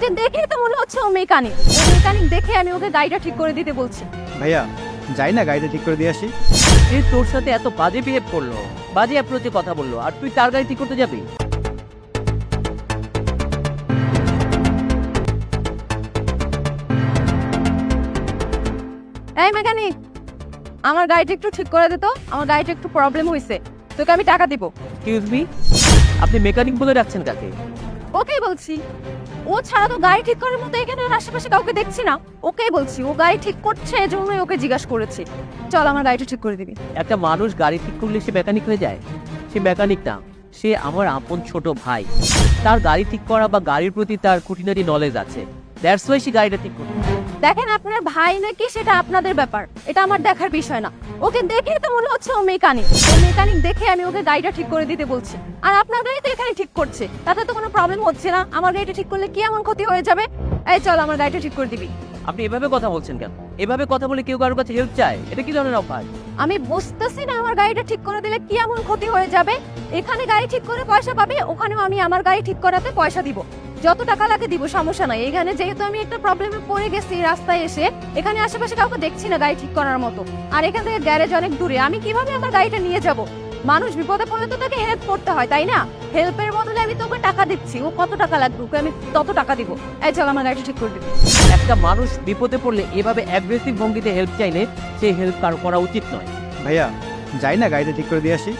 ওকে দেখেই তো মনে হচ্ছে ও মেকানিক। ও মেকানিক দেখে আমি ওকে গাড়িটা ঠিক করে দিতে বলছি। ভাইয়া যাই না গাড়িটা ঠিক করে দিয়ে আসি। সে তোর সাথে এত বাজে বিহেভ করল বাজে অ্যাপ্রোচে কথা বলল আর তুই তার গাড়ি ঠিক করতে যাবি? এই মেকানিক আমার গাড়িটা একটু ঠিক করে দে তো আমার গাড়িটা একটু প্রবলেম হয়েছে তোকে আমি টাকা দিব। এক্সকিউজ মি আপনি মেকানিক বলে রাখছেন কাকে? ওকেই বলছি। ও ছাড়া তো গাড়ি ঠিক করার মতো এখানে আশেপাশে কাউকে দেখছি না। ওকেই বলছি, ও গাড়ি ঠিক করছে এজন্যই ওকে জিজ্ঞাসা করেছি। চল, আমার গাড়িটা ঠিক করে দিবি। একটা মানুষ গাড়ি ঠিক করলে সে মেকানিক হয়ে যায়? সে মেকানিক না, সে আমার আপন ছোট ভাই। তার গাড়ি ঠিক করা বা গাড়ির প্রতি তার খুঁটিনাটি নলেজ আছে। দ্যাটস ওয়াই সে গাড়িটা ঠিক করবে দেখেন আপনার ভাই নাকি সেটা আপনাদের ব্যাপার এটা আমার দেখার বিষয় না। ওকে দেখেই তো মনে হচ্ছে ও মেকানিক ও মেকানিক দেখে আমি ওকে গাড়িটা ঠিক করে দিতে বলছি। আর আপনার গাড়ি তো এখানে ঠিক করছে তাতে তো কোনো প্রবলেম হচ্ছে না। আমার গাড়িটা ঠিক করলে কি এমন ক্ষতি হয়ে যাবে? এই চল আমার গাড়িটা ঠিক করে দিবি। আপনি এভাবে কথা বলছেন কেন? এভাবে কথা বলে কেউ কারোর কাছে হেল্প চায়? এটা কি ধরনের অফার আমি বুঝতেছি না আমার গাড়িটা ঠিক করে দিলে কি এমন ক্ষতি হয়ে যাবে। এখানে গাড়ি ঠিক করে পয়সা পাবে ওখানেও আমি আমার গাড়ি ঠিক করাতে পয়সা দিব। যত টাকা লাগে দিব সমস্যা নাই। এখানে যেহেতু আমি একটা প্রবলেমে পড়ে গেছি রাস্তায় এসে এখানে আশেপাশে কাউকে দেখছি না গাড়ি ঠিক করার মতো। আর এখান থেকে গ্যারেজ অনেক দূরে। আমি কীভাবে আমার গাড়িটা নিয়ে যাব? মানুষ বিপদে পড়লে তো তাকে হেল্প করতে হয় তাই না? হেল্পের বদলে আমি তোকে টাকা দিচ্ছি। ও কত টাকা লাগবে? ওকে আমি তত টাকা দিব। এই চল আমার গাড়িটা ঠিক করে দিবি। একটা মানুষ বিপদে পড়লে এভাবে অ্যাগ্রেসিভ ভঙ্গিতে হেল্প চাইলে সে হেল্প কারও করা উচিত নয়। ভাইয়া যাই না গাড়িটা ঠিক করে দিয়ে আসি।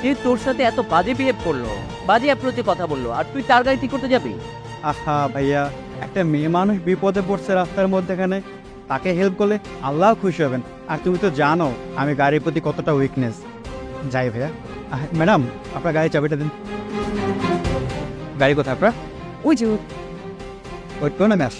সে তোর সাথে এত বাজে বিহেভ করল বাজে অ্যাপ্রোচে কথা বলল আর তুই তার গাড়ি ঠিক করতে যাবি? আহা ভাইয়া একটা মেয়ে মানুষ বিপদে পড়ছে রাস্তার মধ্যে এখানে তাকে হেল্প করলে আল্লাহ খুশি হবেন। আর তুমি তো জানো আমি গাড়ির প্রতি কতটা উইকনেস যাই ভাইয়া ম্যাডাম আপনার গাড়ি চাবিটা দিন। গাড়ি কোথায় আপনার? ওই যে ওয়েট করুন আমি আস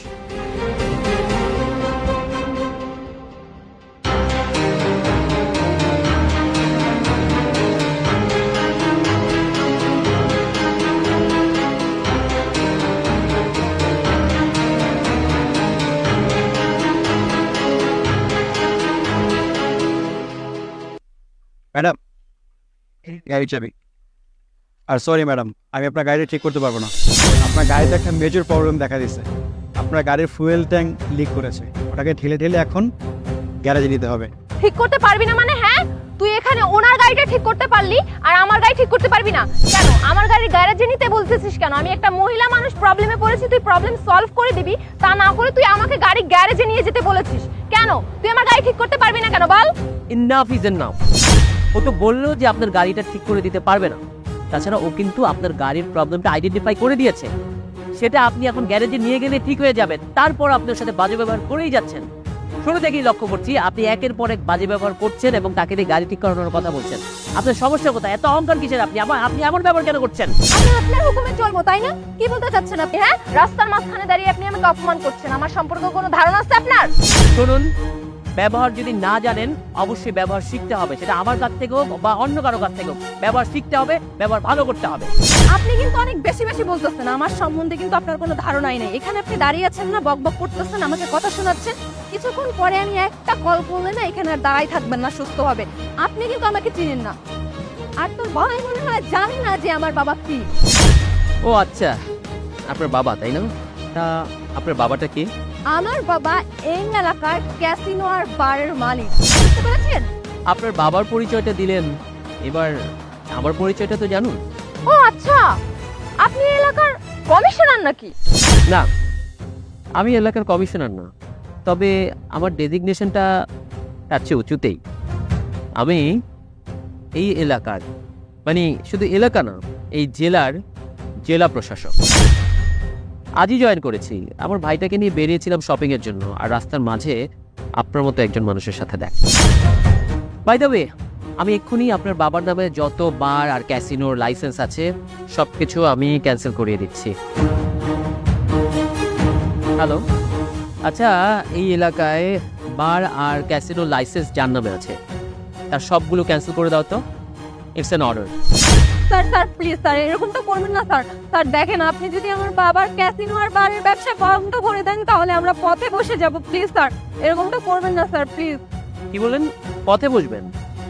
গাড়ি চাবি। আর সরি ম্যাডাম আমি আপনার গাড়ি ঠিক করতে পারব না। আপনার গাড়িতে একটা মেজর প্রবলেম দেখা দিচ্ছে আপনার গাড়ির ফুয়েল ট্যাঙ্ক লিক করেছে। ওটাকে ঠেলে ঠেলে এখন গ্যারেজে নিতে হবে। ঠিক করতে পারবি না মানে হ্যাঁ? তুই এখানে ওনার গাড়িটা ঠিক করতে পারলি আর আমার গাড়ি ঠিক করতে পারবি না। কেন? আমার গাড়ির গ্যারেজে নিতে বলতেছিস কেন? আমি একটা মহিলা মানুষ প্রবলেমে পড়েছি তুই প্রবলেম সলভ করে দিবি। তা না করে তুই আমাকে গাড়ি গ্যারেজে নিয়ে যেতে বলেছিস। কেন? তুই আমার গাড়ি ঠিক করতে পারবি না কেন বল? ইনাফ ইজ এনাফ ও তো বলল যে আপনার গাড়িটা ঠিক করে দিতে পারবে না। তাছাড়া ও কিন্তু আপনার গাড়ির প্রবলেমটা আইডেন্টিফাই করে দিয়েছে। সেটা আপনি এখন গ্যারেজে নিয়ে গেলে ঠিক হয়ে যাবে তারপর আপনার সাথে বাজে ব্যবহার করেই যাচ্ছেন। শুরু থেকেই লক্ষ্য করছি আপনি একের পর এক বাজে ব্যবহার করছেন এবং তাকে দিয়ে গাড়ি ঠিক করানোর কথা বলছেন। আপনার সমস্যা কোথায়? এত অহংকার কিসের আপনি? আমার আপনি এমন ব্যবহার কেন করছেন? আমি আপনার হুকুমে চলবো তাই না? কি বলতে চাচ্ছেন আপনি হ্যাঁ? রাস্তার মাঝখানে দাঁড়িয়ে আপনি আমাকে অপমান করছেন। আমার সম্পর্কে কোনো ধারণা আছে আপনার? শুনুন ব্যবহার যদি না জানেন অবশ্যই ব্যবহার শিখতে হবে। সেটা আমার কাছ থেকে হোক বা অন্য কারও কাছ থেকে হোক ব্যবহার শিখতে হবে ব্যবহার ভালো করতে হবে। আপনি কিন্তু অনেক বেশি বেশি বলতেছেন আমার সম্বন্ধে কিন্তু আপনার কোনো ধারণাই নেই। এখানে আপনি দাঁড়িয়ে আছেন না বক বক করতেছেন আমাকে কথা শোনাচ্ছেন। কিছুক্ষণ পরে আমি একটা কল করলে না এখানে আর দাঁড়াই থাকবেন না সুস্থ হবে আপনি কিন্তু আমাকে চিনেন না। আর তোর ভাই মনে হয় জানি না যে আমার বাবা কি? ও আচ্ছা আপনার বাবা তাই না? তা আপনার বাবাটা কি? আমার বাবা এই এলাকার ক্যাসিনো আর বারের মালিক। বুঝতে পেরেছেন? আপনার বাবার পরিচয়টা দিলেন এবার আমার পরিচয়টা তো জানুন। ও আচ্ছা। আপনি এই এলাকার কমিশনার নাকি? না আমি এলাকার কমিশনার না তবে আমার ডেজিগনেশনটা তার চেয়ে উঁচুতেই। আমি এই এলাকার মানে শুধু এলাকা না এই জেলার জেলা প্রশাসক। আজই জয়েন করেছি। আমার ভাইটাকে নিয়ে বেরিয়েছিলাম শপিং এর জন্য, আর রাস্তার মাঝে আপনার মতো একজন মানুষের সাথে দেখ। বাই দ্য ওয়ে আমি এক্ষুনি আপনার বাবার নামে যত বার আর ক্যাসিনোর লাইসেন্স আছে সব কিছু আমি ক্যান্সেল করিয়ে দিচ্ছি। হ্যালো আচ্ছা এই এলাকায় বার আর ক্যাসিনো লাইসেন্স যার নামে আছে, তার সবগুলো ক্যান্সেল করে দাও তো। It's an order sir sir please sir এরকম তো করবেন না স্যার। স্যার দেখেন আপনি যদি আমার বাবার ক্যাসিনো আর বারের ব্যবসা বন্ধ করে দেন তাহলে আমরা পথে বসে যাব প্লিজ স্যার। এরকম তো করবেন না স্যার প্লিজ কি বলেন পথে বসবেন?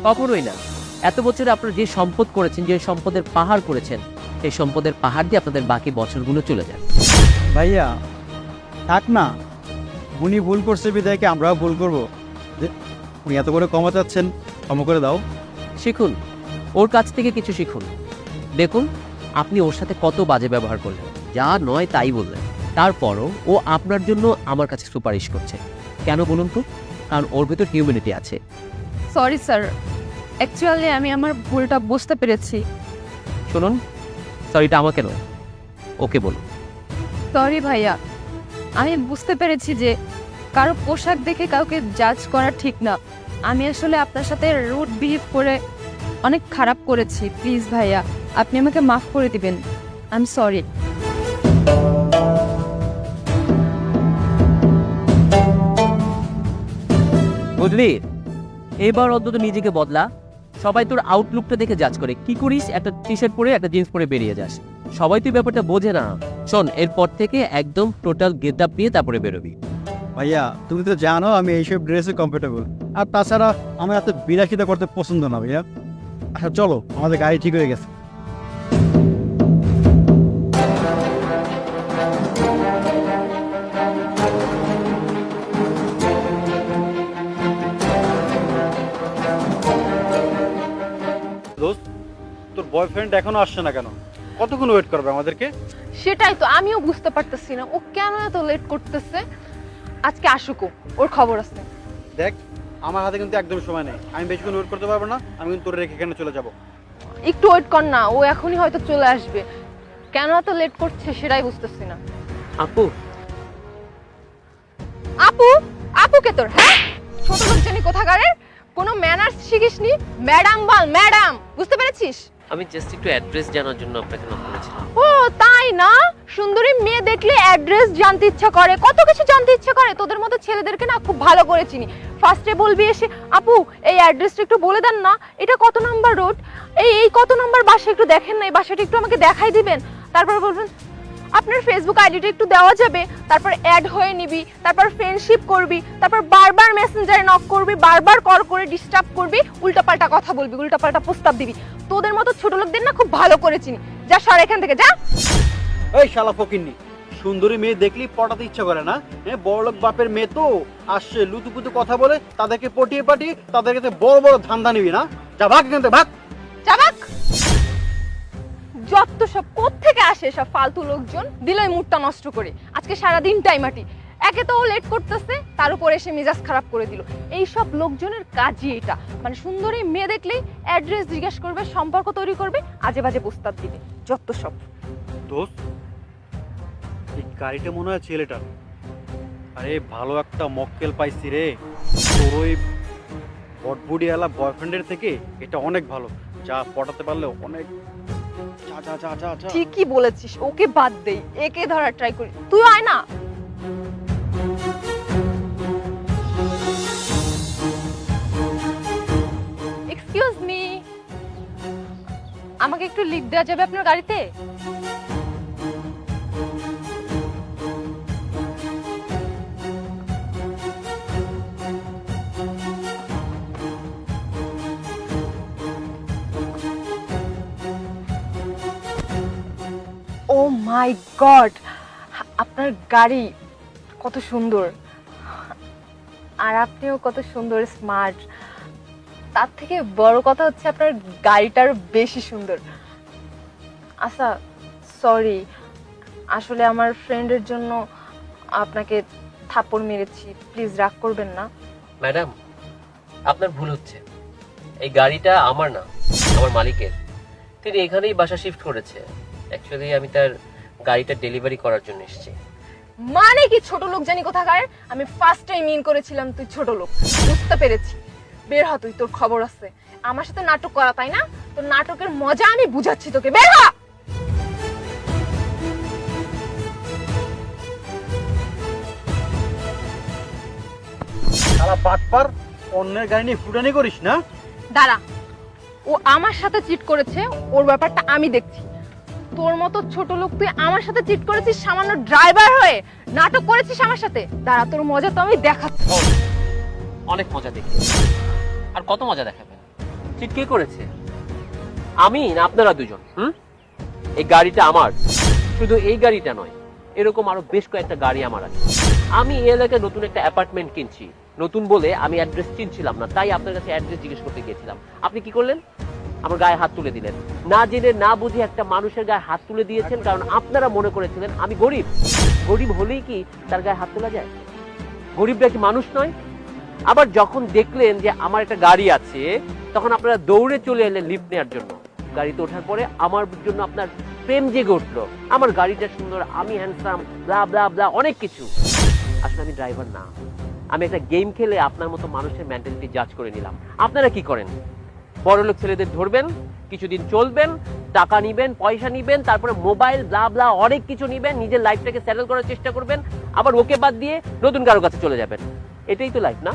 কখনোই না। এত বছরে আপনারা যে সম্পদ করেছেন যে সম্পদের পাহাড় করেছেন সেই সম্পদের পাহাড় দিয়ে আপনাদের বাকি বছরগুলো চলে যায় ভাইয়া থাক না। উনি ভুল করছে বিদায়কে আমরাও ভুল করব। যে উনি এত করে কমা চাচ্ছেন ক্ষমা করে দাও। শিখুন। ওর কাছ থেকে কিছু শিখুন। দেখুন আপনি ওর সাথে কত বাজে ব্যবহার করলেন। যা নয় তাই বললেন। তারপরও ও আপনার জন্য আমার কাছে সুপারিশ করছে। কেন বলুন তো? কারণ ওর ভেতর হিউম্যানিটি আছে। সরি স্যার অ্যাকচুয়ালি আমি আমার ভুলটা বুঝতে পেরেছি। শুনুন সরিটা আমাকে নয় ওকে বলুন। সরি ভাইয়া। আমি বুঝতে পেরেছি যে কারও পোশাক দেখে কাউকে জাজ করা ঠিক না। আমি আসলে আপনার সাথে রুট বিহেভ করে অনেক খারাপ করেছি। প্লিজ ভাইয়া। আপনি আমাকে মাফ করে দিবেন। আই এম সরি বুঝলি এবার অন্তত নিজেকে বদলা। সবাই তোর আউটলুকটা দেখে জাজ করে। কি করিস? একটা টি শার্ট পরে একটা জিন্স পরে বেরিয়ে যাস। সবাই তুই ব্যাপারটা বোঝে না। শোন এরপর থেকে একদম টোটাল গেট আপ নিয়ে তারপরে বেরোবি। ভাইয়া তুমি তো জানো আমি এইসব ড্রেসে কমফোর্টেবল আর তাছাড়া আমার এত বিলাসিতা করতে পছন্দ না ভাইয়া। আচ্ছা চলো আমাদের গাড়ি ঠিক হয়ে গেছে। বয়ফ্রেন্ড এখনও আসছে না কেন? কতক্ষণ ওয়েট করবে আমাদেরকে? সেটাই তো আমিও বুঝতে পারতেছি না। ও কেন এত লেট করতেছে? আজকে আসুক ও, ওর খবর আছে। দেখ আমার হাতে কিন্তু একদম সময় নেই। আমি বেশিক্ষণ ওয়েট করতে পারব না আমি কিন্তু তোর রেখে এখানে চলে যাব। একটু ওয়েট কর না ও এখনই হয়তো চলে আসবে। কেন এত লেট করছে সেটাই বুঝতেছি না। আপু। আপু আপু কে তোর হ্যাঁ? ছোট লোক জানি কোথাকারের? কোনো ম্যানার্স শিখিসনি? ম্যাডাম বল ম্যাডাম বুঝতে পেরেছিস? আমি জাস্ট একটু অ্যাড্রেস জানার জন্য আপনাকে নক করেছিলাম। ও, তাই না? সুন্দরী মেয়ে দেখলে অ্যাড্রেস জানতে ইচ্ছা করে। কত কিছু জানতে ইচ্ছা করে। তোদের মতো ছেলেদেরকে না খুব ভালো করে চিনি। ফার্স্টে বলবি এসে, আপু, এই অ্যাড্রেসটা একটু বলে দেন না। এটা কত নাম্বার রোড এই এই কত নাম্বার বাসা একটু দেখেন না। এই বাসাটা একটু আমাকে দেখাই দিবেন। তারপর বলবেন আপনার ফেসবুক আইডিটা একটু দেওয়া যাবে তারপর অ্যাড হয়ে নিবি তারপর ফ্রেন্ডশিপ করবি তারপর বারবার মেসেঞ্জারে নক করবি বারবার কল করে ডিস্টার্ব করবি উল্টাপাল্টা কথা বলবি উল্টাপাল্টা প্রস্তাব দিবি। তোদের মতো ছোট লোকদের না খুব ভালো করে চিনি। যা সর এখান থেকে যা। এই শালা ফকিন্নি সুন্দরী মেয়ে দেখলেই পটাতে ইচ্ছা করে না? হ্যাঁ বড়লোক বাপের মেয়ে তো আসছে লুতুপুতু কথা বলে তাদেরকে পটিয়ে পাঠিয়ে তাদেরকে বড় বড় ধান্দা নিবি না? যা ভাগ এখান থেকে ভাগ। চাবাক যত সব থেকে আসে সব ফালতু লোকজন দিলই মুডটা নষ্ট করে। আজকে সারা দিন টাইমাটি একে তো লেট করতেছে, তার উপর এসে মেজাজ খারাপ করে দিল। এই সব লোকজনের কাজই এটা। মানে সুন্দরী মেয়ে দেখলেই অ্যাড্রেস জিজ্ঞেস করবে, সম্পর্ক তৈরি করবে, আজে বাজে প্রস্তাব দিবে। যত সব। দোস্ত, এই গাড়িটা মনে হয় ছেলেটার আরে ভালো একটা মক্কেল পাইছি রে। তোর ওই বটবুডিওয়ালা বয়ফ্রেন্ডের থেকে এটা অনেক ভালো। যা পটাতে পারলে অনেক ঠিকই বলেছিস, ওকে বাদ দেই একে ধরার ট্রাই করি। তুই আয় না। এক্সকিউজ মি আমাকে একটু লিফট দেওয়া যাবে আপনার গাড়িতে? মাই গড, আপনার গাড়ি কত সুন্দর। আর আপনিও কত সুন্দর, স্মার্ট। তার থেকে বড় কথা হচ্ছে আপনার গাড়িটার বেশি সুন্দর। আচ্ছা সরি, আসলে আমার ফ্রেন্ডের জন্য আপনাকে থাপ্পড় মেরেছি, প্লিজ রাগ করবেন না। ম্যাডাম, আপনার ভুল হচ্ছে। এই গাড়িটা আমার না, আমার মালিকের। তিনি এখানেই বাসা শিফট করেছে। অ্যাকচুয়ালি আমি তার গাড়িটা ডেলিভারি করার জন্য এসেছি। মানে কি ছোট লোক জানি কোথাকার? আমি ফার্স্ট টাইম মিন করেছিলাম তুই ছোট লোক। বুঝতে পেরেছি। বের হ তুই তোর খবর আছে। আমার সাথে নাটক করা তাই না? তোর নাটকের মজা আমি বুঝাচ্ছি তোকে। বের হ! শালা বাটপার অন্যের গাড়ি নিয়ে ফুটানি করিস না? দাঁড়া। ও আমার সাথে চিট করেছে ওর ব্যাপারটা আমি দেখছি। তোর মতো ছোট লোক তুই আমার সাথে চিট করেছিস সামান্য ড্রাইভার হয়ে? নাটক করেছিস আমার সাথে? দাঁড়া, তোর মজা তো আমি দেখাচ্ছি। অনেক মজা দেখি। আর কত মজা দেখাবেন ঠিক কে করেছে? আমি না আপনারা দুজন, হুম? এই গাড়িটা আমার, শুধু এই গাড়িটা নয়, এরকম আরও বেশ কয়েকটা গাড়ি আমার আছে। আমি এই এলাকায় নতুন একটা অ্যাপার্টমেন্ট কিনছি। নতুন বলে আমি অ্যাড্রেস চিনছিলাম না, তাই আপনার কাছে অ্যাড্রেস জিজ্ঞেস করতে গিয়েছিলাম। আপনি কি করলেন? আমার গায়ে হাত তুলে দিলেন। না জেনে না বুঝে একটা মানুষের গায়ে হাত তুলে দিয়েছেন, কারণ আপনারা মনে করেছিলেন, আমি গরিব। গরিব হলেই কি তার গায়ে হাত তোলা যায়? গরিবরা কি মানুষ নয়? আবার যখন দেখলেন যে আমার একটা গাড়ি আছে, তখন আপনারা দৌড়ে চলে এলেন লিফট নেওয়ার জন্য। গাড়িতে ওঠার পরে আমার জন্য আপনার প্রেম জেগে উঠল। আমার গাড়িটা সুন্দর, আমি হ্যান্ডসাম ব্লা ব্লা ব্লা অনেক কিছু। আসলে আমি ড্রাইভার না। আমি একটা গেম খেলে আপনার মতো মানুষের মেন্টালিটি জাজ করে নিলাম। আপনারা কি করেন? বড়লোক ছেলেদের ধরবেন, কিছুদিন চলবেন, টাকা নিবেন, পয়সা নিবেন, তারপরে মোবাইল ব্লা ব্লা অনেক কিছু নিবেন, নিজের লাইফটাকে স্যাটেল করার চেষ্টা করবেন, আবার ওকে বাদ দিয়ে নতুন কারও কাছে চলে যাবেন। এটাই তো লাইফ না?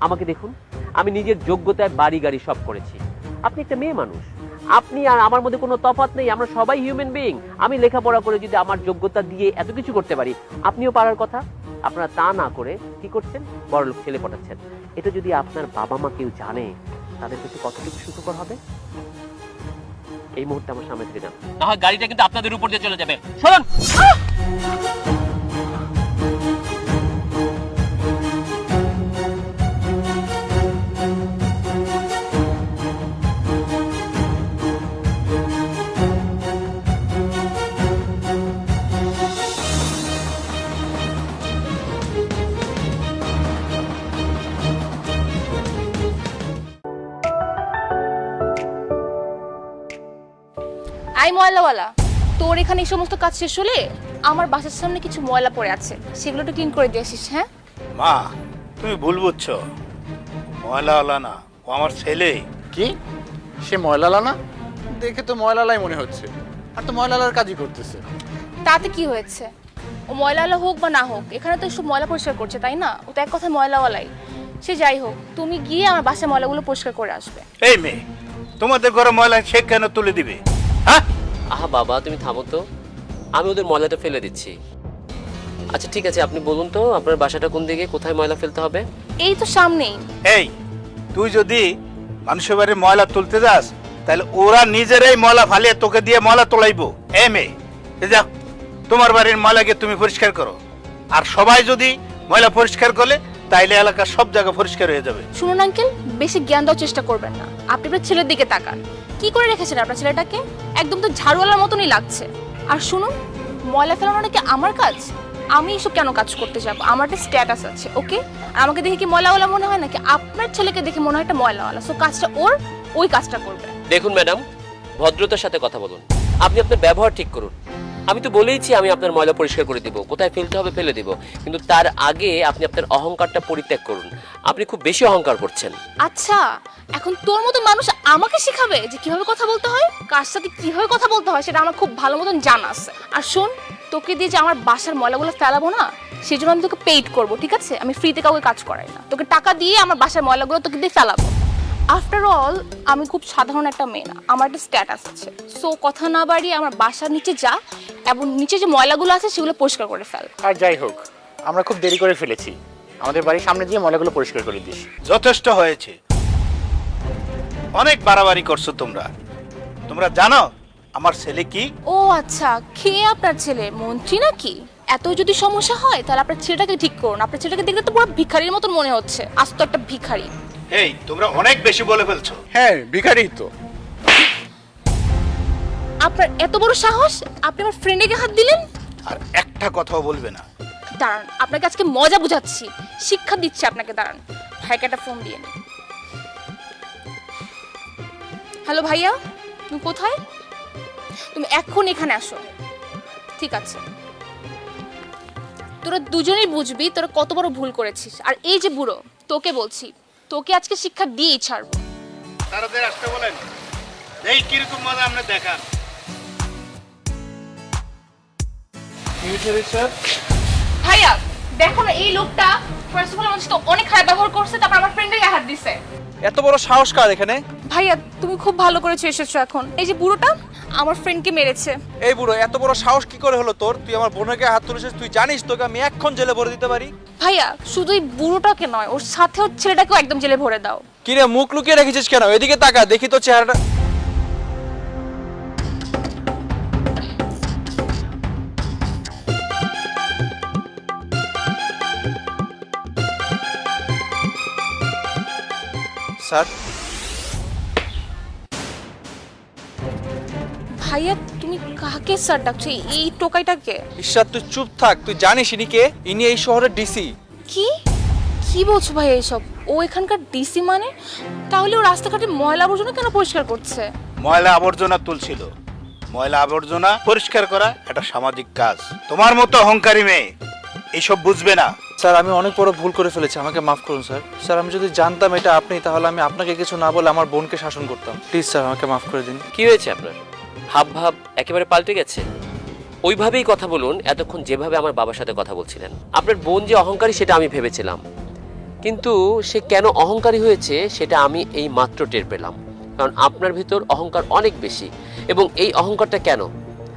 আমাকে দেখুন, আমি নিজের যোগ্যতায় বাড়ি গাড়ি সব করেছি। আপনি একটা মেয়ে মানুষ। আপনি আর আমার মধ্যে কোনো তফাৎ নেই, আমরা সবাই হিউম্যান বিইং আমি লেখাপড়া করে যদি আমার যোগ্যতা দিয়ে এত কিছু করতে পারি, আপনিও পারার কথা? আপনারা তা না করে কি করছেন? বড়লোক ছেলে পটাচ্ছেন। এটা যদি আপনার বাবা মা কেউ জানে তাদের কিন্তু কতটুকু সুখকর হবে? এই মুহূর্তে আমার সামনে থেকে যান না হয় গাড়িটা কিন্তু আপনাদের উপর দিয়ে চলে যাবে। শোন আই ময়লাওয়ালা তোর এখানে এই সমস্ত কাজ শেষ হলে আমার বাসার সামনে কিছু ময়লা পড়ে আছে। সেগুলো একটু ক্লিন করে দিয়ে আসিস হ্যাঁ? মা তুমি ভুল বুঝছ। ময়লাওয়ালা না ও আমার ছেলে। কি? সে ময়লালা না? দেখে তো ময়লালাই মনে হচ্ছে। আর তো ময়লালার কাজই করতেছে। তাতে কি হয়েছে? ও ময়লাওয়ালা হোক বা না হোক এখানে তো সব ময়লা পরিষ্কার করছে তাই না? ও তো এক কথা ময়লাওয়ালাই। সে যাই হোক তুমি গিয়ে আমার বাসায় ময়লাগুলো পরিষ্কার করে আসবে। এই মেয়ে তোমাদের ঘরে ময়লা সে কেন তুলে দিবে? হ্যাঁ? আহা বাবা তুমি থামো তো। আমি ওদের ময়লাটা ফেলে দিচ্ছি। আচ্ছা ঠিক আছে আপনি বলুন তো আপনার বাসাটা কোন দিকে কোথায় ময়লা ফেলতে হবে? এই তো সামনেই। এই তুই যদি মানুষের বাড়ির ময়লা তুলতে যাস তাহলে ওরা নিজেরাই ময়লা ফালিয়ে তোকে দিয়ে ময়লা তোলাইবো। এই মেয়ে এই যাও তোমার বাড়ির ময়লাকে তুমি পরিষ্কার করো। আর সবাই যদি ময়লা পরিষ্কার করলে তাইলে এলাকার সব জায়গা পরিষ্কার হয়ে যাবে। শুনুন আঙ্কেল বেশি জ্ঞান দেওয়ার চেষ্টা করবেন না। আপনি আপনার ছেলের দিকে তাকান। কি করে রেখেছেন আপনার ছেলেটাকে? একদম তো ঝাড়ুওয়ালার মতনই লাগছে। আর শুনুন ময়লা ফেলানো নাকি আমার কাজ? আমি এসব কেন কাজ করতে যাব? আমার একটা স্ট্যাটাস আছে ওকে আর আমাকে দেখে কি ময়লাওয়ালা মনে হয় নাকি? আপনার ছেলেকে দেখে মনে হয় একটা ময়লাওয়ালা। সো কাজটা ওর ওই কাজটা করবে। দেখুন ম্যাডাম ভদ্রতার সাথে কথা বলুন। আপনি আপনার ব্যবহার ঠিক করুন। আমি তো বলেইছি আমি আপনার ময়লা পরিষ্কার করে দিব কোথায় ফেলতে হবে ফেলে দিব। কিন্তু তার আগে আপনি আপনার অহংকারটা পরিত্যাগ করুন। আপনি খুব বেশি অহংকার করছেন। আচ্ছা এখন তোর মতো মানুষ আমাকে শেখাবে যে কীভাবে কথা বলতে হয় কার সাথে কীভাবে কথা বলতে হয় সেটা আমার খুব ভালো মতন জানা আছে। আর শোন তোকে দিয়ে যে আমার বাসার ময়লাগুলো ফেলাবো না সেই জন্য আমি তোকে পেইড করব ঠিক আছে? আমি ফ্রিতে কাউকে কাজ করাই না। তোকে টাকা দিয়ে আমার বাসার ময়লাগুলো তোকে দিয়ে ফেলাবো। আফটার অল আমি খুব সাধারণ একটা মেয়ে না আমার একটা স্ট্যাটাস আছে। সো কথা না বাড়িয়ে আমার বাসার নিচে যা এবং নিচে যে ময়লাগুলো আছে সেগুলো পরিষ্কার করে ফেল। আর যাই হোক আমরা খুব দেরি করে ফেলেছি। আমাদের বাড়ির সামনে দিয়ে ময়লাগুলো পরিষ্কার করে দিস। যথেষ্ট হয়েছে। অনেক বাড়াবাড়ি করছ তোমরা। তোমরা জানো আমার ছেলে কি? ও আচ্ছা খেয়ে আপনার ছেলে? মন্ত্রী নাকি? এত যদি সমস্যা হয় তাহলে আপনার ছেলেটাকে ঠিক করুন। আপনার ছেলেটাকে দেখতে তো পুরো ভিখারির মতন মনে হচ্ছে। আজ তো একটা ভিখারি। এই তোমরা অনেক বেশি বলে ফেলছো। হ্যাঁ ভিখারি তো। আপনার এত বড় সাহস? আপনি আমার ফ্রেন্ডেকে হাত দিলেন? আর একটা কথাও বলবে না। দাঁড়ান আপনাকে আজকে মজা বুঝাচ্ছি। শিক্ষা দিচ্ছি আপনাকে দাঁড়ান। ভাইকে একটা ফোন দিয়ে নিন। হ্যালো ভাইয়া তুমি কোথায়? তুমি এখন এখানে আসো। ঠিক আছে। তোরা দুজনেই বুঝবি তোরা কত বড় ভুল করেছিস। আর এই যে বুড়ো তোকে বলছি তোকে আজকে শিক্ষা দিয়েই ছাড়বো। তাড়াতাড়ি আসতে বলেন এই কীরকম মজা আমরা দেখান। ভাইয়া দেখো না এই লোকটা ফার্স্ট অফ অল আমার সাথে অনেক খারাপ ব্যবহার করছে তারপর আমার ফ্রেন্ডের হাত দিছে। এত বড় সাহস কার এখানে? ভাইয়া তুমি খুব ভালো করেছ এসেছ এখন। এই যে বুড়োটা আমার ফ্রেন্ডকে মেরেছে। এই বুড়ো এত বড় সাহস কি করে হলো তোর? তুই আমার বোনকে গায়ে হাত তুলেছিস তুই জানিস তোকে আমি এক্ষণ জেলে ভরে দিতে পারি? ভাইয়া শুধু এই বুড়োটাকে নয় ওর সাথে ওর ছেলেটাকেও একদম জেলে ভরে দাও। কি রে মুখ লুকিয়ে রেখেছিস কেন? এদিকে তাকা দেখি তো চেহারাটা। স্যার। ভাইয়া তুমি কাকে স্যার ডাকছো? এই- টোকাইটাকে ঈশ্বর তুই চুপ থাক তুই জানিস ইনি কে? ইনি এই শহরের ডিসি কি? কি বলছো ভাই এইসব? ও এখানকার ডিসি মানে? তাহলে ও রাস্তাঘাটে ময়লা আবর্জনা কেন পরিষ্কার করছে? ময়লা আবর্জনা তুলছিল। ময়লা আবর্জনা পরিষ্কার করা একটা সামাজিক কাজ। তোমার মতো অহংকারী মেয়ে এইসব বুঝবে না। স্যার, আমি অনেক বড় ভুল করে ফেলেছি, আমাকে মাফ করুন স্যার। স্যার, আমি যদি জানতাম এটা আপনি, তাহলে আমি আপনাকে কিছু না বলে আমার বোনকে শাসন করতাম। প্লিজ স্যার, আমাকে মাফ করে দিন। কি হয়েছে আপনার? হাব ভাব একেবারে পাল্টে গেছে? ওইভাবেই কথা বলুন, এতক্ষণ যেভাবে আমার বাবার সাথে কথা বলছিলেন। আপনার বোন যে অহংকারী, সেটা আমি ভেবেছিলাম। কিন্তু সে কেন অহংকারী হয়েছে, সেটা আমি এই মাত্র টের পেলাম। কারণ আপনার ভিতর অহংকার অনেক বেশি। এবং এই অহংকারটা কেন?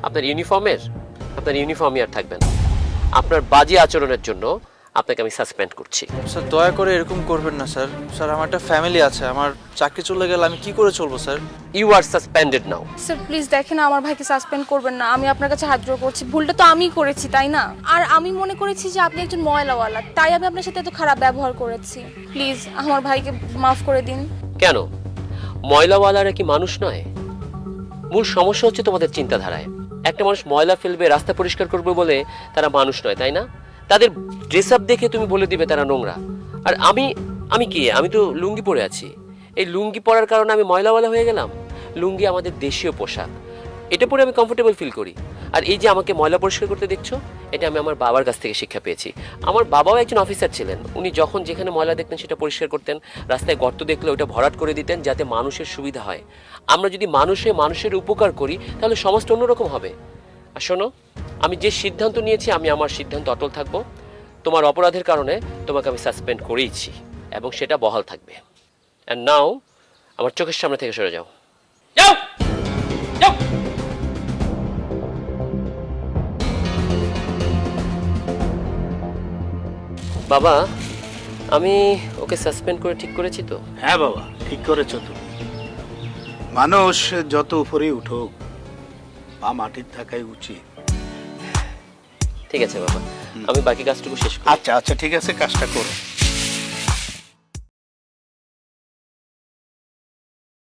আপনার ইউনিফর্মের? আপনার ইউনিফর্মই আর থাকবে না। আপনার বাজে আচরণের জন্য আপনাকে আমি সাসপেন্ড করছি। স্যার দয়া করে এরকম করবেন না স্যার। স্যার আমার একটা ফ্যামিলি আছে আমার চাকরি চলে গেলে আমি কি করে চলবো sir? You are suspended now sir please দেখেন আমার ভাইকে সাসপেন্ড করবেন না। আমি আপনার কাছে হাত জোড় করছি। ভুলটা তো আমিই করেছি তাই না? আর আমি মনে করেছি যে আপনি একজন ময়লাওয়ালা তাই আমি আপনার সাথে এত খারাপ ব্যবহার করেছি। প্লিজ আমার ভাইকে মাফ করে দিন। কেন? ময়লাওয়ালারা কি মানুষ নয়? মূল সমস্যা হচ্ছে তোমাদের চিন্তাধারায়। একটা মানুষ ময়লা ফেলবে রাস্তা পরিষ্কার করবে বলে তারা মানুষ নয় তাই না? তাদের ড্রেস আপ দেখে তুমি বলে দিবে তারা নোংরা। আর আমি আমি কি? আমি তো লুঙ্গি পরে আছি। এই লুঙ্গি পরার কারণে আমি ময়লাওয়ালা হয়ে গেলাম? লুঙ্গি আমাদের দেশীয় পোশাক। এটা পরে আমি কমফোর্টেবল ফিল করি। আর এই যে আমাকে ময়লা পরিষ্কার করতে দেখছ, এটা আমি আমার বাবার কাছ থেকে শিক্ষা পেয়েছি। আমার বাবাও একজন অফিসার ছিলেন। উনি যখন যেখানে ময়লা দেখতেন সেটা পরিষ্কার করতেন, রাস্তায় গর্ত দেখলে ওটা ভরাট করে দিতেন যাতে মানুষের সুবিধা হয়। আমরা যদি মানুষে মানুষের উপকার করি, তাহলে সমাজটা অন্যরকম হবে। শোনো, আমি যে সিদ্ধান্ত নিয়েছি, আমি আমার সিদ্ধান্ত অটল থাকব। তোমার অপরাধের কারণে তোমাকে আমি সাসপেন্ড করেইছি এবং সেটা বহাল থাকবে। অ্যান্ড নাও আমার চোখের সামনে থেকে সরে যাও। বাবা, আমি ওকে সাসপেন্ড করে ঠিক করেছি তো? হ্যাঁ বাবা, ঠিক করেছ তো মানুষ যত উপরেই উঠুক পা মাটির থাকাই উচিত। ঠিক আছে বাবা। আমি বাকি কাজটুকু শেষ করি। আচ্ছা আচ্ছা ঠিক আছে কাজটা করো।